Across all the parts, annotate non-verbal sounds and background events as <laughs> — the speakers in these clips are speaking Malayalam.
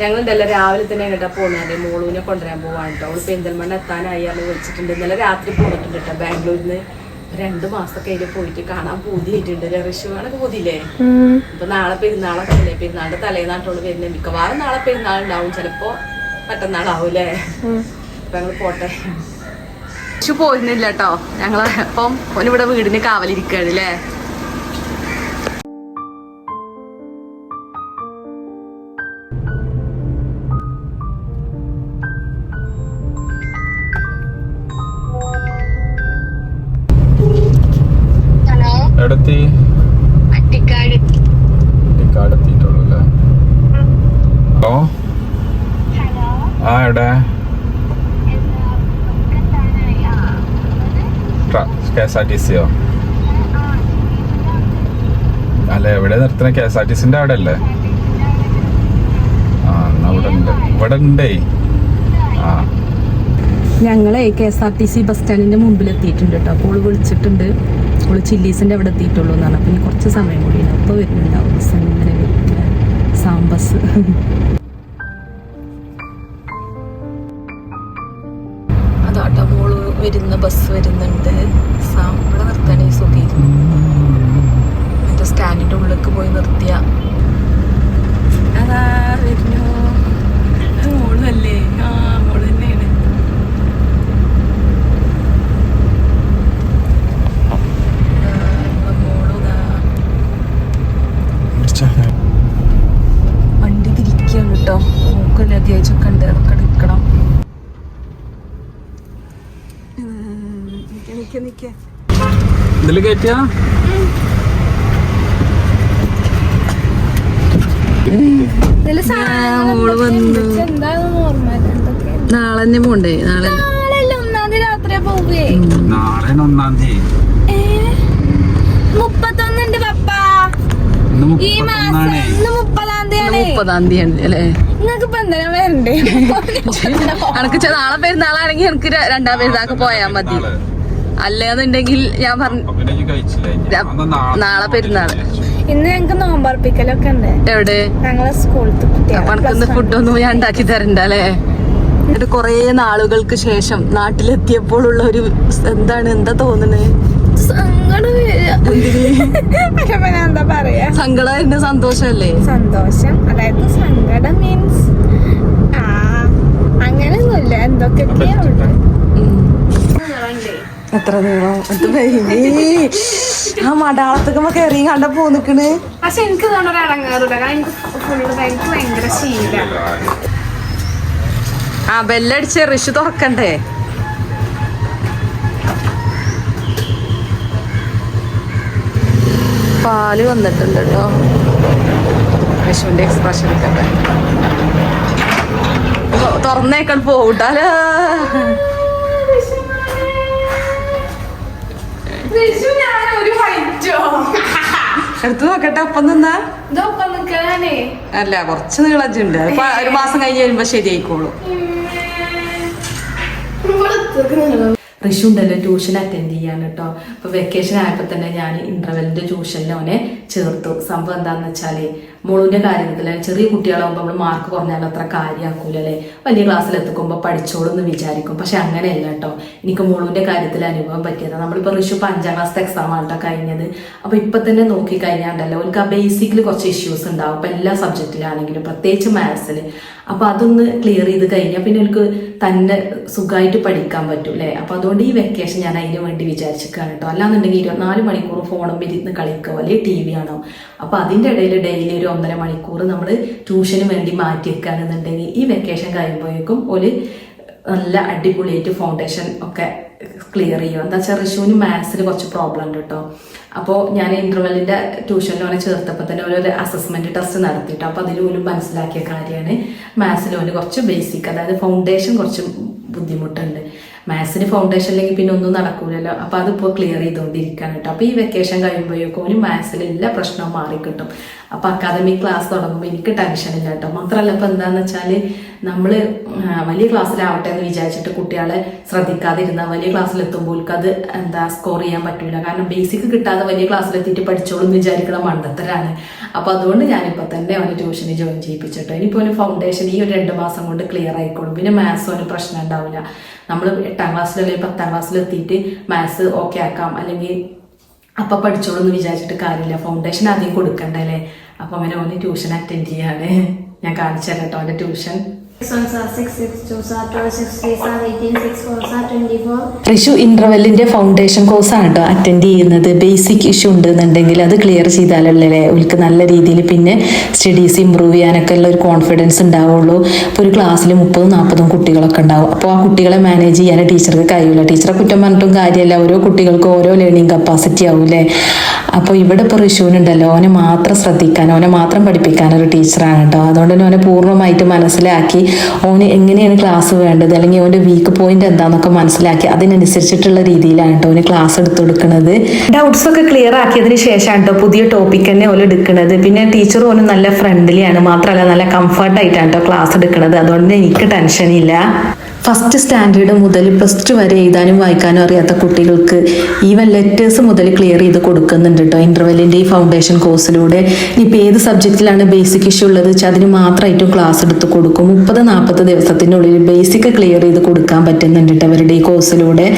ഞങ്ങൾ ഇന്നലെ രാവിലെ തന്നെ കേട്ടോ പോകുന്നത് മോളൂനെ കൊണ്ടുവരാൻ പോവാണ് കേട്ടോ അവൾ പെരിന്തൽമണ്ണ എത്താനായി അന്ന് വിളിച്ചിട്ടുണ്ട്. ഇന്നലെ രാത്രി പോന്നിട്ടുണ്ട് കേട്ടോ ബാംഗ്ലൂരിൽ നിന്ന് രണ്ട് മാസം അതിൽ പോയിട്ട് കാണാൻ പൂതിയായിട്ടുണ്ട്. ഋഷുവാണൊക്കെ പൂതിയില്ലേ? അപ്പൊ നാളെ പെരുന്നാളൊക്കെ അല്ലേ? പെരുന്നാളിന്റെ തലേനാട്ടോൾ വരുന്നത് മിക്കവാറും നാളെ പെരുന്നാൾ ഉണ്ടാവും ചിലപ്പോ മറ്റന്നാളാവൂലേ അപ്പൊ ഞങ്ങൾ പോട്ടെ. ഋഷു പോയിരുന്നില്ല കേട്ടോ ഞങ്ങൾ അപ്പം ഓനിവിടെ വീടിന് കാവലിരിക്കുകയാണ് അല്ലേ എസ് ആർ ടി സിയോ അല്ല എവിടെ നിർത്തണ കെ എസ് ആർ ടി സിന്റെ അവിടെ അല്ലേ ആ എന്നാ ഇവിടെ ഉണ്ട് ഇവിടെ ഉണ്ടേ ആ. ഞങ്ങളെ K S R T C bus സ്റ്റാൻഡിന്റെ മുമ്പിൽ എത്തിയിട്ടുണ്ട് കേട്ടോ അപ്പോൾ വിളിച്ചിട്ടുണ്ട്. അവൾ ചില്ലീസിന്റെ അവിടെ എത്തിയിട്ടുള്ളൂ എന്നാണ്. അപ്പം ഇനി കുറച്ച് സമയം കൂടി അപ്പോൾ വരുന്നുണ്ടാവും. ബസ് ഇങ്ങനെ സാമ്പസ് അതാട്ടോ മോൾ വരുന്ന ബസ് വരുന്നുണ്ട് സാം ഇവിടെ നിർത്താനേ സുഖി മറ്റേ ഉള്ളിലേക്ക് പോയി നിർത്തിയ. അതാ വരുന്നു. മോളല്ലേ? ആ മോൾ തന്നെയാണ്. വണ്ടി തിരിക്കുകയാണ് കേട്ടോ. നമുക്ക് ലഗേജ് ഒക്കെ ഉണ്ട്. അതൊക്കെ എടുക്കണം. നിക്ക ഇതിൽ കയറ്റിയാ മോൾ വന്നു നാളെ തന്നെ പോണ്ടേ? നാളെ നാളെ ഒന്നാം തീയതി മുപ്പത്തൊന്നുണ്ട് പപ്പ. ഈ മാസം ഇന്ന് മുപ്പതാം തീയതി മുപ്പതാം തീയതി അല്ലേ? നിങ്ങക്ക് ഇപ്പൊ എന്തിനാ വരണ്ടേ? <laughs> എനക്ക് ചെ- നാളെ പെരുന്നാളാണെങ്കിൽ എനിക്ക് രണ്ടാം പെരുന്നാൾക്ക് പോയാ മതി. അല്ലെന്നുണ്ടെങ്കിൽ ഞാൻ പറഞ്ഞു നാളെ പെരുന്നാൾ. ഇന്ന് ഞങ്ങക്ക് നോമ്പർപ്പിക്കലൊക്കെ ഉണ്ട്. എവിടെ? ഞങ്ങളെ സ്കൂളത്തെ അപ്പൊ എനക്കൊന്ന് ഫുഡൊന്നും ഞാൻ ഉണ്ടാക്കി തരണ്ടല്ലേ എന്നിട്ട് കൊറേ നാളുകൾക്ക് ശേഷം നാട്ടിലെത്തിയപ്പോഴുള്ള ഒരു എന്താണ് എന്താ തോന്നുന്നത് എന്താ പറയാ? സന്തോഷല്ലേ? സന്തോഷം. അതായത് സങ്കടം മീൻസ് ആ അങ്ങനെയൊന്നുമില്ല. എന്തൊക്കെയാ ഉണ്ട് എത്ര നീളം? baby. ആ മടാളത്തൊക്കെ കയറി കണ്ട പോ നിക്കണ് പക്ഷെ എനിക്ക് ആ ബെല്ലടിച്ച് റിഷ് തുറക്കണ്ടേ? പാൽ വന്നിട്ടുണ്ട് കേട്ടോ. ഋഷുവിന്റെ എക്സ്പ്രഷൻ തുറന്നേക്കാൾ ഓ, തുറന്നേക്കാൻ ഞാൻ ഒരു ഫൈറ്റോ എടുത്തു നോക്കട്ടെ ഒപ്പം നിന്നാ? ഇതൊപ്പം നിക്കാനേ അല്ല കുറച്ച് നീളജുണ്ട് അപ്പൊ ഒരു മാസം കഴിഞ്ഞ് വരുമ്പോ ശരിയായിക്കോളൂ. ഋഷു ഉണ്ടല്ലോ ട്യൂഷൻ അറ്റൻഡ് ചെയ്യാണ് കേട്ടോ. അപ്പോൾ വെക്കേഷൻ ആയപ്പോൾ തന്നെ ഞാൻ ഇന്റർവെല്ലിന്റെ ട്യൂഷനിൽ അവനെ ചേർത്തു. സംഭവം എന്താണെന്ന് വെച്ചാൽ മോളുവിന്റെ കാര്യത്തിൽ ചെറിയ കുട്ടികളാകുമ്പോൾ നമ്മൾ മാർക്ക് കുറഞ്ഞാൽ അത്ര കാര്യമാക്കൂലല്ലേ വലിയ ക്ലാസ്സിൽ എത്തിക്കുമ്പോൾ പഠിച്ചോളൂ എന്ന് വിചാരിക്കും. പക്ഷെ അങ്ങനെയല്ല കേട്ടോ എനിക്ക് മോളുവിന്റെ കാര്യത്തിൽ അനുഭവം പറ്റിയത്. നമ്മളിപ്പോൾ ഋഷു അഞ്ചാം ക്ലാസ്സിലെ എക്സാം ആണ് കഴിഞ്ഞത്. അപ്പോൾ ഇപ്പം തന്നെ നോക്കി കഴിഞ്ഞാണ്ടല്ലോ അവർക്ക് ആ ബേസിക്കിൽ കുറച്ച് ഇഷ്യൂസ് ഉണ്ടാവും. അപ്പോൾ എല്ലാ സബ്ജക്റ്റിലാണെങ്കിലും പ്രത്യേകിച്ച് മാത്സിൽ അപ്പോൾ അതൊന്ന് ക്ലിയർ ചെയ്ത് കഴിഞ്ഞാൽ പിന്നെ എനിക്ക് തന്നെ സുഖമായിട്ട് പഠിക്കാൻ പറ്റും അല്ലേ അപ്പോൾ അതുകൊണ്ട് ഈ വെക്കേഷൻ ഞാൻ അതിന് വേണ്ടി വിചാരിച്ചിരിക്കുകയാണ് കേട്ടോ അല്ലാന്നുണ്ടെങ്കിൽ ഇരുപത്തിനാല് മണിക്കൂർ ഫോണും ഇരുന്ന് കളിക്കുക. അല്ലെങ്കിൽ ടി വി ആണോ അപ്പോൾ അതിന്റെ ഇടയിൽ ഡെയിലി ഒരു ഒന്നര മണിക്കൂർ നമ്മൾ ട്യൂഷന് വേണ്ടി മാറ്റി വെക്കുകയാണെന്നുണ്ടെങ്കിൽ ഈ വെക്കേഷൻ കഴിയുമ്പോഴേക്കും ഒരു നല്ല അടിപൊളിയായിട്ട് ഫൗണ്ടേഷൻ ഒക്കെ ക്ലിയർ ചെയ്യും എന്താ വെച്ചാൽ റിഷുവിന് മാത്സിൽ കുറച്ച് പ്രോബ്ലം ഉണ്ട് കേട്ടോ അപ്പോൾ ഞാൻ ഇന്റർവെല്ലിന്റെ ട്യൂഷനിൽ അവനെ ചേർത്തപ്പോൾ തന്നെ ഒരു അസസ്മെന്റ് ടെസ്റ്റ് നടത്തിയിട്ട് അപ്പോൾ അതിൽ ഒരു മനസ്സിലാക്കിയ കാര്യമാണ്. മാത്സിൽ ഓന് കുറച്ച് ബേസിക് അതായത് ഫൗണ്ടേഷൻ കുറച്ച് ബുദ്ധിമുട്ടുണ്ട്. മാത്സിന് ഫൗണ്ടേഷൻ അല്ലെങ്കിൽ പിന്നെ ഒന്നും നടക്കൂലല്ലോ. അപ്പോൾ അതിപ്പോൾ ക്ലിയർ ചെയ്തുകൊണ്ടിരിക്കുകയാണ് കേട്ടോ അപ്പോൾ ഈ വെക്കേഷൻ കഴിയുമ്പോഴേക്കും ഒരു മാത്സിൽ എല്ലാ പ്രശ്നവും മാറിക്കിട്ടും. അപ്പോൾ അക്കാദമിക് ക്ലാസ് തുടങ്ങുമ്പോൾ എനിക്ക് ടെൻഷൻ ഇല്ല കേട്ടോ മാത്രമല്ല ഇപ്പോൾ എന്താണെന്ന് വെച്ചാൽ നമ്മൾ വലിയ ക്ലാസ്സിലാവട്ടെ എന്ന് വിചാരിച്ചിട്ട് കുട്ടികളെ ശ്രദ്ധിക്കാതിരുന്ന വലിയ ക്ലാസ്സിലെത്തുമ്പോൾ അത് എന്താ സ്കോർ ചെയ്യാൻ പറ്റില്ല കാരണം ബേസിക് കിട്ടാതെ വലിയ ക്ലാസ്സിലെത്തിയിട്ട് പഠിച്ചോളും എന്ന് മണ്ടത്തരാണ്. അപ്പോൾ അതുകൊണ്ട് ഞാനിപ്പോൾ തന്നെ അവന് ട്യൂഷന് ജോയിൻ ചെയ്യിപ്പിച്ചിട്ടോ. ഇനിയിപ്പോൾ ഒരു ഫൗണ്ടേഷൻ ഈ ഒരു രണ്ട് മാസം കൊണ്ട് ക്ലിയർ ആയിക്കോളും. പിന്നെ മാത്സ് ഒരു പ്രശ്നം ഉണ്ടാവില്ല നമ്മൾ എട്ടാം ക്ലാസ്സിൽ അല്ലെങ്കിൽ പത്താം ക്ലാസ്സിൽ എത്തിയിട്ട് മാത്സ് ഓക്കെ ആക്കാം. അല്ലെങ്കിൽ അപ്പം പഠിച്ചോളൂ എന്ന് വിചാരിച്ചിട്ട് കാര്യമില്ല. ഫൗണ്ടേഷൻ ആദ്യം കൊടുക്കണ്ടല്ലേ അപ്പം അവനെ ഓന് ട്യൂഷൻ അറ്റൻഡ് ചെയ്യാണ്. ഞാൻ കാണിച്ചു തരാം കേട്ടോ ട്യൂഷൻ റിഷു ഇന്റർവെല്ലിന്റെ ഫൗണ്ടേഷൻ കോഴ്സാണ് കേട്ടോ അറ്റൻഡ് ചെയ്യുന്നത്. ബേസിക് ഇഷ്യൂ ഉണ്ടെന്നുണ്ടെങ്കിൽ അത് ക്ലിയർ ചെയ്താലല്ലേ അവർക്ക് നല്ല രീതിയിൽ പിന്നെ സ്റ്റഡീസ് ഇമ്പ്രൂവ് ചെയ്യാനൊക്കെ ഉള്ള ഒരു കോൺഫിഡൻസ് ഉണ്ടാവുള്ളൂ. ഇപ്പോൾ ഒരു ക്ലാസ്സിൽ മുപ്പതും നാൽപ്പതും കുട്ടികളൊക്കെ ഉണ്ടാവും. അപ്പോൾ ആ കുട്ടികളെ മാനേജ് ചെയ്യാൻ ടീച്ചർക്ക് കഴിയില്ല ടീച്ചറെ കുറ്റം പറഞ്ഞിട്ടും കാര്യമല്ല ഓരോ കുട്ടികൾക്കും ഓരോ ലേണിംഗ് കപ്പാസിറ്റി ആവൂലേ അപ്പോൾ ഇവിടെ ഇപ്പോൾ റിഷുവിനുണ്ടല്ലോ ഓനെ മാത്രം ശ്രദ്ധിക്കാൻ ഓനെ മാത്രം പഠിപ്പിക്കാൻ ഒരു ടീച്ചറാണ് കേട്ടോ. അതുകൊണ്ട് തന്നെ ഓനെ പൂർണമായിട്ട് മനസ്സിലാക്കി ഓന് എങ്ങനെയാണ് ക്ലാസ് വേണ്ടത് അല്ലെങ്കിൽ ഓന്റെ വീക്ക് പോയിന്റ് എന്താണെന്നൊക്കെ മനസ്സിലാക്കി അതിനനുസരിച്ചിട്ടുള്ള രീതിയിലാണ് കേട്ടോ ഓന് ക്ലാസ് എടുത്തു കൊടുക്കുന്നത് ഡൗട്ട്സ് ഒക്കെ ക്ലിയർ ആക്കിയതിന് ശേഷമാണ് കേട്ടോ പുതിയ ടോപ്പിക് തന്നെ ഓൽ എടുക്കുന്നത് പിന്നെ ടീച്ചർ ഓന് നല്ല ഫ്രണ്ട്ലിയാണ് മാത്രമല്ല നല്ല കംഫർട്ടായിട്ടാണ് കേട്ടോ ക്ലാസ് എടുക്കുന്നത് അതുകൊണ്ട് എനിക്ക് ടെൻഷൻ ഇല്ല. ഫസ്റ്റ് സ്റ്റാൻഡേർഡ് മുതൽ പ്ലസ് ടു വരെ എഴുതാനും വായിക്കാനും അറിയാത്ത കുട്ടികൾക്ക് ഈവൻ ലെറ്റേഴ്സ് മുതൽ ക്ലിയർ ചെയ്ത് കൊടുക്കുന്നുണ്ട് കേട്ടോ ഇന്റർവെല്ലിന്റെ ഈ ഫൗണ്ടേഷൻ കോഴ്സിലൂടെ ഇനിയിപ്പോൾ ഏത് സബ്ജക്റ്റിലാണ് ബേസിക് ഇഷ്യൂ ഉള്ളത് വെച്ചാൽ അതിന് മാത്രമായിട്ടും ക്ലാസ് എടുത്ത് കൊടുക്കും. മുപ്പത് നാൽപ്പത് ദിവസത്തിനുള്ളിൽ ബേസിക് ക്ലിയർ ചെയ്ത് കൊടുക്കാൻ പറ്റുന്നുണ്ട് കേട്ടോ അവരുടെ ഈ കോഴ്സിലൂടെ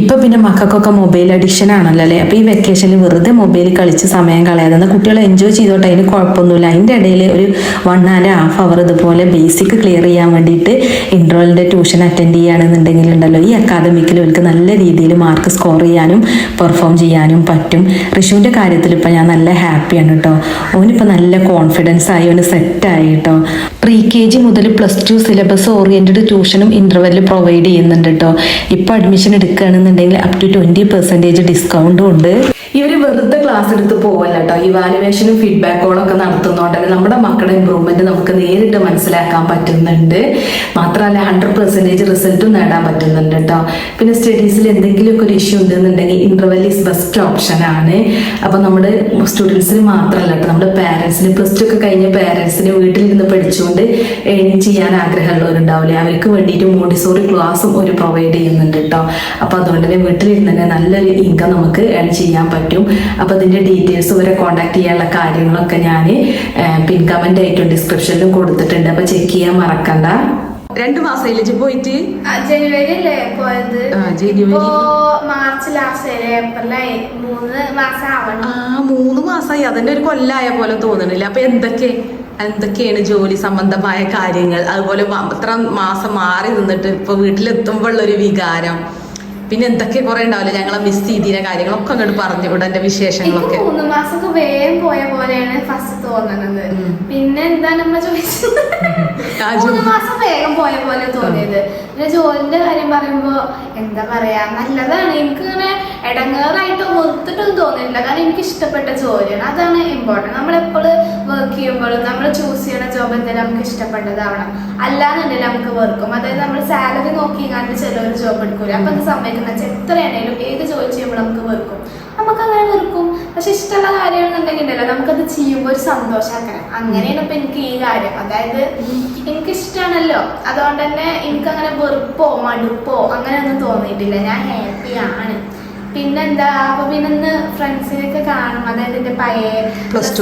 ഇപ്പൊ പിന്നെ മക്കൾക്കൊക്കെ മൊബൈൽ അഡിക്ഷൻ ആണല്ലോ അല്ലേ? അപ്പൊ ഈ വെക്കേഷനിൽ വെറുതെ മൊബൈൽ കളിച്ച് സമയം കളയാതെ കുട്ടികൾ എൻജോയ് ചെയ്തോട്ടെ. അതിന് കുഴപ്പമൊന്നുമില്ല. അതിന്റെ ഇടയിൽ ഒരു വൺ ആൻഡ് ഹാഫ് അവർ ഇതുപോലെ ബേസിക് ക്ലിയർ ചെയ്യാൻ വേണ്ടിയിട്ട് ഇൻട്രോളിന്റെ ട്യൂഷൻ അറ്റൻഡ് ചെയ്യുകയാണെന്നുണ്ടെങ്കിൽ ഉണ്ടല്ലോ ഈ അക്കാദമിക്കിൽ അവർക്ക് നല്ല രീതിയിൽ മാർക്ക് സ്കോർ ചെയ്യാനും പെർഫോം ചെയ്യാനും പറ്റും. റിഷുവിന്റെ കാര്യത്തിൽ ഇപ്പം ഞാൻ നല്ല ഹാപ്പിയാണ് കേട്ടോ ഓനിപ്പോൾ നല്ല കോൺഫിഡൻസ് ആയി ഓന് സെറ്റായി കേട്ടോ പ്രീ കെ ജി മുതൽ പ്ലസ് ടു സിലബസ് ഓറിയന്റഡ് ട്യൂഷനും ഇന്റർവെല്ലിൽ പ്രൊവൈഡ് ചെയ്യുന്നുണ്ട് കേട്ടോ ഇപ്പോൾ അഡ്മിഷൻ എടുക്കുകയാണെന്നുണ്ടെങ്കിൽ അപ് ടു ട്വന്റി പെർസെന്റേജ് ഡിസ്കൗണ്ടും ഉണ്ട്. ഈ ഒരു വെറുതെ ക്ലാസ് എടുത്ത് പോവല്ല കേട്ടോ ഇവാലുവേഷനും ഫീഡ്ബാക്കുകളും ഒക്കെ നടത്തുന്നതുകൊണ്ട് തന്നെ നമ്മുടെ മക്കളുടെ ഇമ്പ്രൂവ്മെന്റ് നമുക്ക് നേരിട്ട് മനസ്സിലാക്കാൻ പറ്റുന്നുണ്ട്. മാത്രമല്ല ഹൺഡ്രഡ് പെർസെന്റേജ് റിസൾട്ടും നേടാൻ പറ്റുന്നുണ്ട് കേട്ടോ പിന്നെ സ്റ്റഡീസിൽ എന്തെങ്കിലുമൊക്കെ ഒരു ഇഷ്യൂ ഉണ്ടെന്നുണ്ടെങ്കിൽ ഇന്റർവെൽ ഈസ് ബെസ്റ്റ് ഓപ്ഷൻ ആണ്. അപ്പോൾ നമ്മുടെ സ്റ്റുഡൻസിന് മാത്രമല്ല കേട്ടോ നമ്മുടെ പാരൻസിന് പ്ലസ് ടു ഒക്കെ കഴിഞ്ഞ പാരൻസിന് വീട്ടിലിരുന്ന് പഠിച്ചുകൊണ്ട് ഏണിങ് ചെയ്യാൻ ആഗ്രഹമുള്ളവരുണ്ടാവില്ലേ? അവർക്ക് വേണ്ടിയിട്ട് മോണ്ടിസോറി ക്ലാസ്സും ഒരു പ്രൊവൈഡ് ചെയ്യുന്നുണ്ട് കേട്ടോ അപ്പോൾ അതുകൊണ്ട് തന്നെ വീട്ടിലിരുന്ന് തന്നെ നല്ലൊരു ഇൻകം നമുക്ക് ഏൺ ചെയ്യാൻ പറ്റും. അപ്പോൾ അതിന്റെ ഡീറ്റെയിൽസ് വരെ കോൺടാക്ട് ചെയ്യാനുള്ള കാര്യങ്ങളൊക്കെ ഞാൻ പിൻ കമന്റ് ആയിട്ടും ഡിസ്ക്രിപ്ഷനിലും കൊടുത്തിട്ടുണ്ട്. അപ്പോൾ ചെക്ക് ചെയ്യാൻ മറക്കണ്ട. രണ്ട് ഇല്ലേ പോയിട്ട്? ജനുവരി അല്ലേ പോയത്? ജനുവരി. മാർച്ച് ലാസ്റ്റ് ഏപ്രിലായി. മൂന്ന് മാസം ആ മൂന്ന് മാസമായി അതിന്റെ ഒരു കൊല്ലായ പോലെ തോന്നണില്ല? അപ്പൊ എന്തൊക്കെ എന്തൊക്കെയാണ് ജോലി സംബന്ധമായ കാര്യങ്ങൾ? അതുപോലെ അത്ര മാസം മാറി നിന്നിട്ട് ഇപ്പൊ വീട്ടിലെത്തുമ്പോഴുള്ള ഒരു വികാരം. പിന്നെ എന്തൊക്കെ കുറെ ഉണ്ടാവില്ല? ഞങ്ങളെ മിസ് ചെയ്തിരുന്ന കാര്യങ്ങളൊക്കെ അങ്ങോട്ട് പറഞ്ഞു ഇവിടെ എന്റെ വിശേഷങ്ങളൊക്കെ. മൂന്ന് മാസമൊക്കെ വേഗം പോയ പോലെയാണ് ഫസ്റ്റ് തോന്നുന്നത് പിന്നെ എന്താ നമ്മ ചോദിച്ചത്? മൂന്ന് മാസം വേഗം പോയ പോലെ തോന്നിയത്. പിന്നെ ജോലിന്റെ കാര്യം പറയുമ്പോ എന്താ പറയാ നല്ലതാണ്. എനിക്ക് ഇങ്ങനെ ഇടങ്ങേറായിട്ട് ഒത്തിട്ടൊന്നും തോന്നില്ല കാരണം എനിക്ക് ഇഷ്ടപ്പെട്ട ജോലിയാണ്. അതാണ് ഇമ്പോർട്ടന്റ് നമ്മൾ എപ്പോഴും വർക്ക് ചെയ്യുമ്പോഴും നമ്മൾ ചൂസ് ചെയ്യണ ജോബ് എന്തായാലും നമുക്ക് ഇഷ്ടപ്പെട്ടതാവണം. അല്ലാന്നുണ്ടെങ്കിൽ നമുക്ക് വർക്കും അതായത് നമ്മൾ സാലറി നോക്കി കണ്ട് ചിലവർ ജോബ് എടുക്കൂല. അപ്പൊ എന്ത് സമ്മതിക്കുന്ന എത്രയാണേലും ഏത് ജോലി ചെയ്യുമ്പോൾ നമുക്ക് വെറുക്കും നമുക്ക് അങ്ങനെ വെറുക്കും പക്ഷെ ഇഷ്ടമുള്ള കാര്യമാണെന്നുണ്ടെങ്കിൽ ഉണ്ടല്ലോ നമുക്കത് ചെയ്യുമ്പോൾ ഒരു സന്തോഷമാക്കണം അങ്ങനെയാണ് ഇപ്പൊ എനിക്ക് ഈ കാര്യം. അതായത് എനിക്ക് ഇഷ്ടമാണല്ലോ അതുകൊണ്ട് തന്നെ എനിക്ക് അങ്ങനെ വെറുപ്പോ മടുപ്പോ അങ്ങനെ ഒന്നും തോന്നിയിട്ടില്ല. ഞാൻ ഹാപ്പിയാണ് പിന്നെന്താ അപ്പൊ പിന്നെ ഇന്ന് ഫ്രണ്ട്സിനൊക്കെ കാണും. അതായത് എന്റെ പഴയ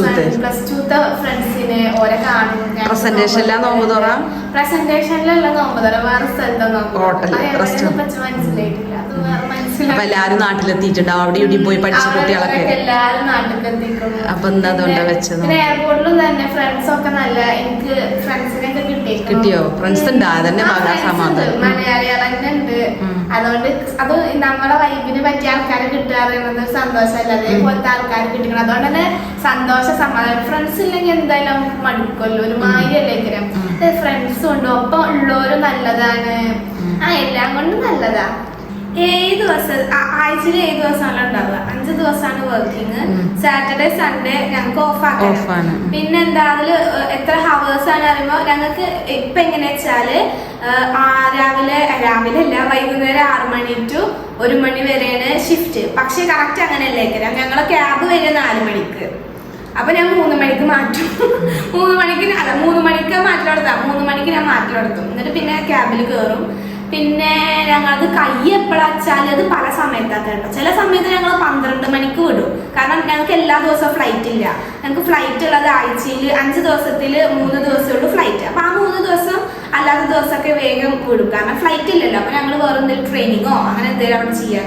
ത്തെ. പ്ലസ് ടൂത്തെ ഫ്രണ്ട്സിനെ ഓരെ കാണും. നോമ്പ് തുറ? പ്രസന്റേഷനിലല്ല നോമ്പ് തുറ. വേറെ സ്ഥലത്തോ നോമ്പ് മനസ്സിലായിട്ടില്ല. അപ്പൊ എല്ലാരും നാട്ടിലെത്തിയിട്ടുണ്ടാവും അവിടെ ഇവിടെ പോയി പഠിച്ച കുട്ടികളൊക്കെ. എല്ലാരും അപ്പൊ എന്താ അതുകൊണ്ടാ വെച്ചത്? എയർപോർട്ടിലും തന്നെ ഫ്രണ്ട്സ് ഒക്കെ നല്ല എനിക്ക് ഫ്രണ്ട്സിനൊക്കെ കിട്ടിയിരിക്കുന്നു. കിട്ടിയോ? Friends ഉണ്ടാ? അതന്നെ. സമാധാനം. ഉണ്ട്. അതുകൊണ്ട് അത് നമ്മളെ വൈബിന് പറ്റിയ ആൾക്കാരെ കിട്ടുക പറയുന്നത് സന്തോഷമല്ല? അതേപോലത്തെ ആൾക്കാർ കിട്ടിക്കണം. അതുകൊണ്ട് തന്നെ സന്തോഷ സമാധാനം. ഫ്രണ്ട്സ് ഇല്ലെങ്കിൽ എന്തായാലും നമുക്ക് മടുക്കുമല്ലോ. ഒരു മായല്ലേക്കരം ഫ്രണ്ട്സും ഉണ്ട്. ഒപ്പം ഉള്ളവരും നല്ലതാണ്. ആ എല്ലാം കൊണ്ടും നല്ലതാ. ഏഴ് ദിവസം ആഴ്ചയിൽ ഏഴ് ദിവസമാണ് ഉണ്ടാവുക. അഞ്ച് ദിവസമാണ് വർക്കിംഗ് സാറ്റർഡേ സൺഡേ ഞങ്ങൾക്ക് ഓഫ് ആക്കാം Off പിന്നെ എന്താ അതിൽ എത്ര ഹവേഴ്സ് ആണ് അറിയുമ്പോൾ ഞങ്ങൾക്ക് ഇപ്പൊ എങ്ങനെ വെച്ചാൽ രാവിലെ രാവിലെ അല്ല വൈകുന്നേരം ആറ് മണി ടു ഒരു മണി വരെയാണ് ഷിഫ്റ്റ് പക്ഷെ കറക്റ്റ് അങ്ങനെയല്ലേക്കരാം ഞങ്ങളെ ക്യാബ് വരെ നാല് മണിക്ക്. അപ്പൊ ഞാൻ മൂന്ന് മണിക്ക് മാറ്റും. <laughs> മൂന്ന് മണിക്ക് അല്ല മൂന്ന് മണിക്ക് മാറ്റിലെടുത്താ. മൂന്ന് മണിക്ക് ഞാൻ മാറ്റിലെടുത്തു. എന്നിട്ട് പിന്നെ ക്യാബിൽ കയറും പിന്നെ ഞങ്ങളത് കൈ എപ്പോഴാച്ചാൽ അത് പല സമയത്തൊക്കെ കേട്ടോ ചില സമയത്ത് ഞങ്ങൾ പന്ത്രണ്ട് മണിക്ക് വിടും. കാരണം ഞങ്ങൾക്ക് എല്ലാ ദിവസവും ഫ്ലൈറ്റ് ഇല്ല. ഞങ്ങൾക്ക് ഫ്ലൈറ്റ് ഉള്ളത് ആഴ്ചയിൽ അഞ്ച് ദിവസത്തിൽ മൂന്ന് ദിവസമേ ഉള്ളൂ ഫ്ലൈറ്റ് അപ്പം ആ മൂന്ന് ദിവസം അല്ലാത്ത ദിവസമൊക്കെ വേഗം വിടും. കാരണം ഫ്ലൈറ്റ് ഇല്ലല്ലോ. അപ്പം ഞങ്ങൾ വേറെ എന്തെങ്കിലും ട്രെയിനിങ്ങോ അങ്ങനെ എന്തെങ്കിലും അവിടെ ചെയ്യാൻ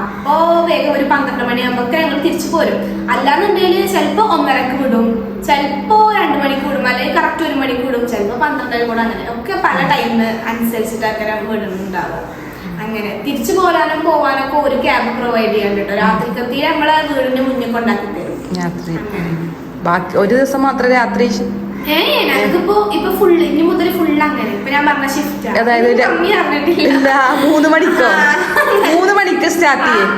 അപ്പോ വേഗം ഒരു പന്ത്രണ്ട് മണിയാകുമ്പോഴൊക്കെ ഞങ്ങൾ തിരിച്ചു പോരും. അല്ലാന്നുണ്ടെങ്കിൽ ചിലപ്പോ ഒന്നരക്ക് വിടും. ചിലപ്പോ രണ്ടു മണിക്ക് വിടും. അല്ലെങ്കിൽ കറക്റ്റ് ഒരു മണിക്ക് വിടും. ചിലപ്പോ പന്ത്രണ്ടര കൂടെ അങ്ങനെ ഒക്കെ പല ടൈമിന് അനുസരിച്ചിട്ടൊക്കെ വിടുന്നുണ്ടാവും. അങ്ങനെ തിരിച്ചു പോരാനും പോവാനൊക്കെ ഒരു ക്യാബ് പ്രൊവൈഡ് ചെയ്യാൻ കേട്ടോ. രാത്രിക്കത്തി നമ്മളെ വീടിന്റെ മുന്നിൽ കൊണ്ടാക്കി തരും. രാത്രി. ബാക്കി ഒരു ദിവസം മാത്രം രാത്രി ഏ ഞങ്ങൾക്കിപ്പോ ഇപ്പൊ ഫുൾ ഇനി മുതൽ ഫുൾ അങ്ങനെ. ഇപ്പൊ ഞാൻ പറഞ്ഞ ഷിഫ്റ്റ് അതായത് മൂന്ന് മണിക്കോ? മൂന്ന് മൂന്ന് മണിക്ക് സ്റ്റാർട്ട് ചെയ്യും.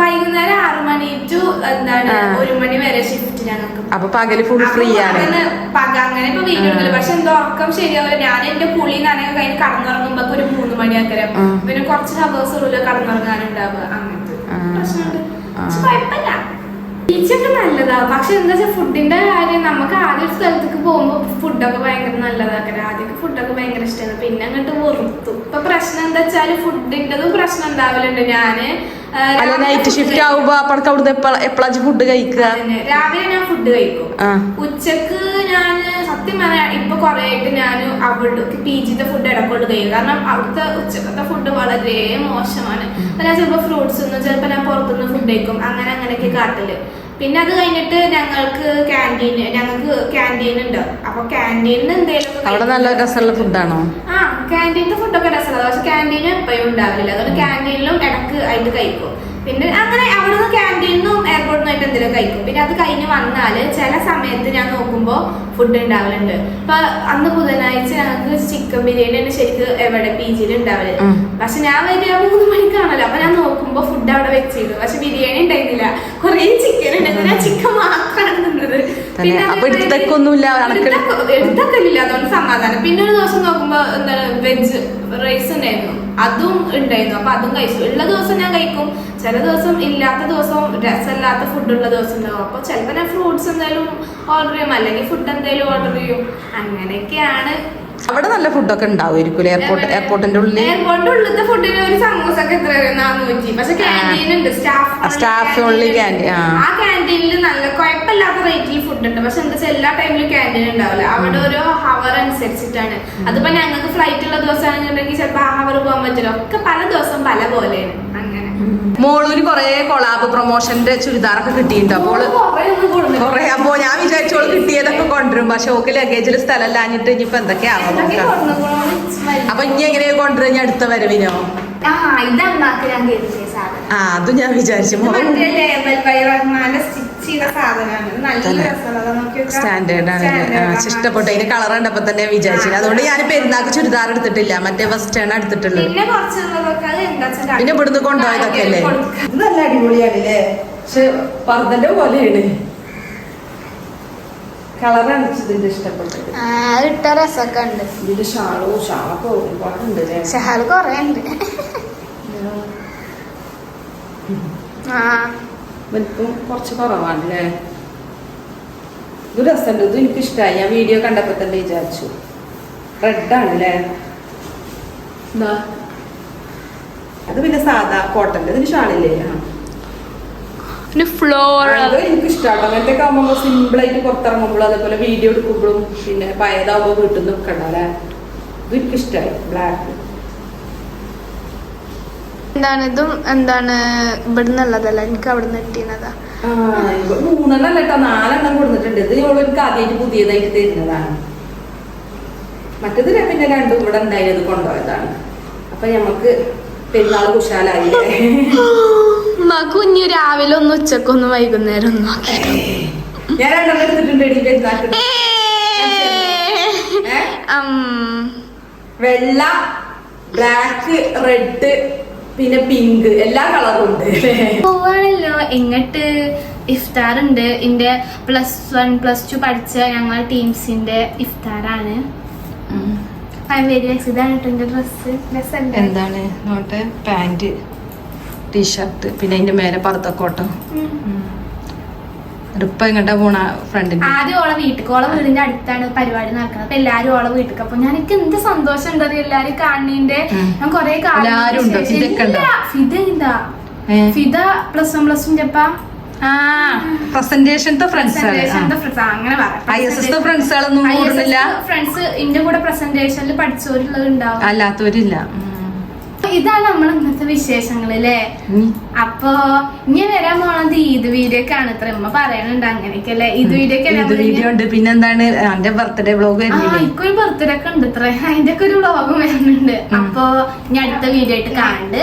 വൈകുന്നേരം ആറു മണി ടു എന്താണ്. ഒരു മണി വരെ ഷിഫ്റ്റ് ഞങ്ങൾക്ക്. അപ്പൊ പകൽ ഫുൾ ഫ്രീ ആണ്. അങ്ങനെ പക അങ്ങനെ ഇപ്പൊ വീഡിയോ എടുക്കില്ല പക്ഷെ എന്തോ ഉറക്കം ശരിയാവില്ല ഞാൻ എന്റെ പുളി കഴിഞ്ഞ് കടന്നുറങ്ങുമ്പോ ഒരു മൂന്ന് മണി അക്കരം പിന്നെ കുറച്ച് ഹവേഴ്സ് ഉള്ളിൽ കടന്നുറങ്ങാനുണ്ടാവുക അങ്ങനത്തെ പ്രശ്നമുണ്ട്. കുഴപ്പമില്ല. ബീച്ചൊക്കെ നല്ലതാ. പക്ഷെ എന്താ വെച്ചാൽ ഫുഡിന്റെ കാര്യം നമുക്ക് ആദ്യം ഒരു സ്ഥലത്തേക്ക് പോകുമ്പോൾ ഫുഡൊക്കെ ഭയങ്കര നല്ലതാക്കാൻ ആദ്യമൊക്കെ ഫുഡൊക്കെ ഭയങ്കര ഇഷ്ടമാണ് പിന്നെ അങ്ങോട്ട് വെറുത്തു. ഇപ്പൊ പ്രശ്നം എന്താ വെച്ചാൽ ഫുഡിന്റെതും പ്രശ്നം ഉണ്ടാവലുണ്ട്. ഞാൻ അല്ല നൈറ്റ് ഷിഫ്റ്റ് ആവുമ്പോ അപ്പഴക്ക് അവിടുന്ന് എപ്പോഴാ ഫുഡ് കഴിക്കുക? രാവിലെ ഞാൻ ഫുഡ് കഴിക്കും. ഉച്ചയ്ക്ക് ഞാൻ സത്യം പറഞ്ഞാൽ ഇപ്പൊ കൊറേ ആയിട്ട് ഞാൻ അവിടെ പി ജിത്തെ ഫുഡ് ഇടക്കൊണ്ട് കഴിയും. കാരണം അവിടുത്തെ ഉച്ചക്കത്തെ ഫുഡ് വളരെ മോശമാണ്. അപ്പൊ ഞാൻ ചിലപ്പോ ഫ്രൂട്ട്സ് ഒന്നും ചിലപ്പോ ഞാൻ പുറത്തുനിന്ന് ഫുഡ് കഴിക്കും. അങ്ങനെ അങ്ങനെയൊക്കെ കാട്ടിൽ. പിന്നെ അത് കഴിഞ്ഞിട്ട് ഞങ്ങൾക്ക് ക്യാന്റീൻ ഞങ്ങൾക്ക് ക്യാന്റീൻ ഉണ്ട്. അപ്പൊ ക്യാന്റീനിൽ എന്തെങ്കിലും അവിടെ നല്ല രസമുള്ള ഫുഡാണോ ആ ക്യാന്റീനിലെ ഫുഡൊക്കെ രസമാണ് പക്ഷെ ക്യാന്റീനും എപ്പോഴും ഉണ്ടാവില്ല. അതുകൊണ്ട് ക്യാന്റീനിലും ഇടയ്ക്ക് ആയിട്ട് കഴിക്കും. പിന്നെ അങ്ങനെ അവിടെ നിന്ന് ക്യാന്റീനിന്നും എയർപോർട്ടിൽ നിന്നായിട്ട് എന്തെങ്കിലും കഴിക്കും. പിന്നെ അത് കഴിഞ്ഞ് വന്നാൽ ചില സമയത്ത് ഞാൻ നോക്കുമ്പോൾ ഫുഡ് ഉണ്ടാവലുണ്ട് ഇപ്പൊ അന്ന് ബുധനാഴ്ച ഞങ്ങൾക്ക് ചിക്കൻ ബിരിയാണി തന്നെ ശരിക്കും എവിടെ പി ജിയിൽ ഉണ്ടാവൽ. പക്ഷെ ഞാൻ വരിക മൂന്ന് മണിക്കാണല്ലോ. അപ്പൊ ഞാൻ നോക്കുമ്പോൾ ഫുഡ് അവിടെ വെച്ചിരുന്നു. പക്ഷെ ബിരിയാണി ഉണ്ടായിരുന്നില്ല കുറേ ചിക്കൻ ഉണ്ടായിരുന്നു ഞാൻ ചിക്കൻ മാത്രമാണ് തിന്നത്. പിന്നെ കണക്ക് എടുത്തക്കലില്ല അതുകൊണ്ട് സമാധാനം പിന്നെ ഒരു ദിവസം നോക്കുമ്പോ എന്താണ് വെജ് റൈസ് ഉണ്ടായിരുന്നു. അതും ഉണ്ടായിരുന്നു. അപ്പൊ അതും കഴിച്ചു. ഉള്ള ദിവസം ഞാൻ കഴിക്കും. ചില ദിവസം ഇല്ലാത്ത ദിവസം രസമില്ലാത്ത ഫുഡ് ഉള്ള ദിവസം ഉണ്ടാവും. അപ്പൊ ചിലപ്പോ ഞാൻ ഫ്രൂട്ട്സ് എന്തായാലും ഓർഡർ ചെയ്യും. അല്ലെങ്കിൽ ഫുഡ് എന്തായാലും ഓർഡർ ചെയ്യും. അങ്ങനെയൊക്കെയാണ് അവിടെ നല്ല ഫുഡൊക്കെ ഉണ്ടാവുമായിരിക്കും എയർപോർട്ട് എയർപോർട്ടിന്റെ ഉള്ളിൽ സ്റ്റാഫ് പക്ഷെ ക്യാന്റീൻ ആ, ക്യാന്റീനിൽ നല്ല കുഴപ്പമില്ലാത്ത റേറ്റിൽ ഫുഡ് ഉണ്ട്. പക്ഷെ എന്താ എല്ലാ ടൈമിലും ക്യാന്റീൻ ഉണ്ടാവില്ല. അവിടെ ഓരോ ഹവർ അനുസരിച്ചിട്ടാണ്. അതിപ്പോ ഞങ്ങൾക്ക് ഫ്ലൈറ്റ് ഉള്ള ദിവസമാണെന്നുണ്ടെങ്കിൽ ചിലപ്പോൾ ആ ഹവർ പോകാൻ പറ്റില്ല. ഒക്കെ പല ദിവസം പല പോലെയാണ്. അങ്ങനെ. മോളൂര് കൊറേ കൊളാബ് പ്രൊമോഷന്റെ ചുരിദാറൊക്കെ കിട്ടിയിട്ടുണ്ട്. അപ്പോൾ കുറേ കൊറേ അപ്പോ ഞാൻ വിചാരിച്ചോൾ കിട്ടിയതൊക്കെ കൊണ്ടുവരും. പക്ഷെ ഓക്ക് ലഗേജിൽ സ്ഥലം ഇല്ലാഞ്ഞിട്ട് ഇനിയിപ്പോ എന്തൊക്കെയാവാം? അപ്പൊ ഇനി എങ്ങനെയാ കൊണ്ടുവരാ ഞാൻ അടുത്ത വരവിനോ? ആ അത് ഞാൻ കരുതിയ സാധനം. ആ അതും ഞാൻ വിചാരിച്ചു. സ്റ്റാൻഡേർഡ് ആണ്. ഇഷ്ടപ്പെട്ടു. അതിന് കളർ കണ്ടപ്പോ തന്നെ വിചാരിച്ചു. അതുകൊണ്ട് ഞാൻ പെരുന്നാക്ക് ചുരിദാർ എടുത്തിട്ടില്ല. മറ്റേ വെസ്റ്റേൺ എടുത്തിട്ടുള്ളു പിന്നെ ഇവിടുന്ന് കൊണ്ടുപോയതൊക്കെ അല്ലേ? നല്ല അടിപൊളിയാണ് പക്ഷെ പറഞ്ഞ പോലെയാണ്. കളറാണ് ഇതിന്റെ ഇഷ്ടപ്പെട്ടത്. ഇട്ട രസമൊക്കെ ഉണ്ട്. ഇതിന്റെ ഷാളോ ഷാളൊക്കെ ഒരുപാടുണ്ട് ഷഹാൽ കൊറേ ഉണ്ട് വലിപ്പം കുറച്ച് കുറവാണല്ലേ? ഇത് രസമുണ്ട്. ഇത് എനിക്ക് ഇഷ്ടമായി ഞാൻ വീഡിയോ കണ്ടപ്പോ തന്നെ വിചാരിച്ചു. റെഡാണല്ലേ? എന്താ? അത് പിന്നെ സാധാ കോട്ടന്റെ ഇതിന് ഷാളില്ലേ? ആ. പിന്നെ ഫ്ലോർ അത് എനിക്ക് ഇഷ്ടമാണ് അങ്ങനത്തെ ഒക്കെ ആകുമ്പോൾ സിമ്പിൾ ആയിട്ട് പുറത്തിറങ്ങുമ്പോഴും അതേപോലെ വീഡിയോ എടുക്കുമ്പോഴും പിന്നെ പഴയതാകുമ്പോൾ വീട്ടിൽ നിന്ന് നിൽക്കണ്ട അല്ലേ? ഇത് എനിക്ക് ഇഷ്ടമായി ബ്ലാക്ക് എന്താണ്? ഇതും എന്താണ്? ഇവിടുന്ന് ഉള്ളതല്ല? എനിക്ക് അവിടുന്ന് കിട്ടിയതാ. മൂന്നെണ്ണം കേട്ടോ. നാലെണ്ണം കൊടുത്തിട്ടുണ്ട്. ഇത് ഇവൾ എനിക്ക് ആദ്യമായിട്ട് പുതിയതായിട്ട് തരുന്നതാണ്. മറ്റേത് പിന്നെ രണ്ടും ഇവിടെ ഉണ്ടായത് കൊണ്ടുപോയതാണ്. അപ്പൊ ഞമ്മക്ക് പെരുന്നാൾ കുശാലായില്ലേ? കുഞ്ഞു രാവിലെ ഒന്ന് ഉച്ചക്കൊന്ന് വൈകുന്നേരം ഒന്ന് വെള്ള ബ്ലാക്ക് റെഡ് പിന്നെ പിങ്ക് എല്ലാ കളറും ഉണ്ട്. പോവാണല്ലോ. എങ്ങട്ട് ഇഫ്താർ ഉണ്ട്. എന്റെ പ്ലസ് വൺ പ്ലസ് ടു പഠിച്ച ഞങ്ങൾ ടീംസിന്റെ ഇഫ്താറാണ്. കേട്ടോ എന്റെ ഡ്രസ് രസമുണ്ട്. എന്താണ്? നോട്ട്. പാന്റ്. ടീഷർട്ട് പിന്നെ അതിന്റെ മേലെ പർദ്ദക്കോട്ടം. ഇപ്പൊ എങ്ങോട്ടാ പോണ ഫ്രണ്ടിന്റെ ആദ്യം ഓളെ വീട്ടിൽ ഓളെ വീടിന്റെ അടുത്താണ് പരിപാടി നടക്കുന്നത്. അപ്പൊ എല്ലാരും ഓളെ വീട്ടിൽ അപ്പൊ ഞാൻ എനിക്ക് എന്ത് സന്തോഷം ഉണ്ടത് എല്ലാരും കാണുന്നതിന്റെ ഞാൻ കൊറേ കാലം ഫിദ ഇതാ ഫിദ പ്ലസ് വൺ പ്ലസ് പ്രസന്റേഷന്റെ ഫ്രണ്ട്സ് കൂടുന്നില്ല? ഫ്രണ്ട്സ് ഇന്റെ കൂടെ പ്രസന്റേഷനിൽ പഠിച്ചവരുള്ളത് ഉണ്ടാവും അല്ലാത്തവരില്ല. ഇതാണ് നമ്മൾ ഇന്നത്തെ വിശേഷങ്ങൾ അല്ലേ. അപ്പൊ ഇനി വരാൻ പോണത് ഈദ് വീഡിയോ ഒക്കെ ആണ് ഇത്ര ഉമ്മ പറയണുണ്ട് അങ്ങനെയൊക്കെ അല്ലേ ഈദ് വീഡിയോ ഒക്കെ വീഡിയോ ഉണ്ട്. പിന്നെന്താണ് എന്റെ ബർത്ത്ഡേ ബ്ലോഗ് എനിക്കൊരു ബർത്ത്ഡേ ഒക്കെ ഉണ്ട് ഇത്ര. അതിന്റെ ഒക്കെ ഒരു ബ്ലോഗ് വരുന്നുണ്ട് അപ്പൊ ഇനി അടുത്ത വീഡിയോ ആയിട്ട് കാണണ്ട്.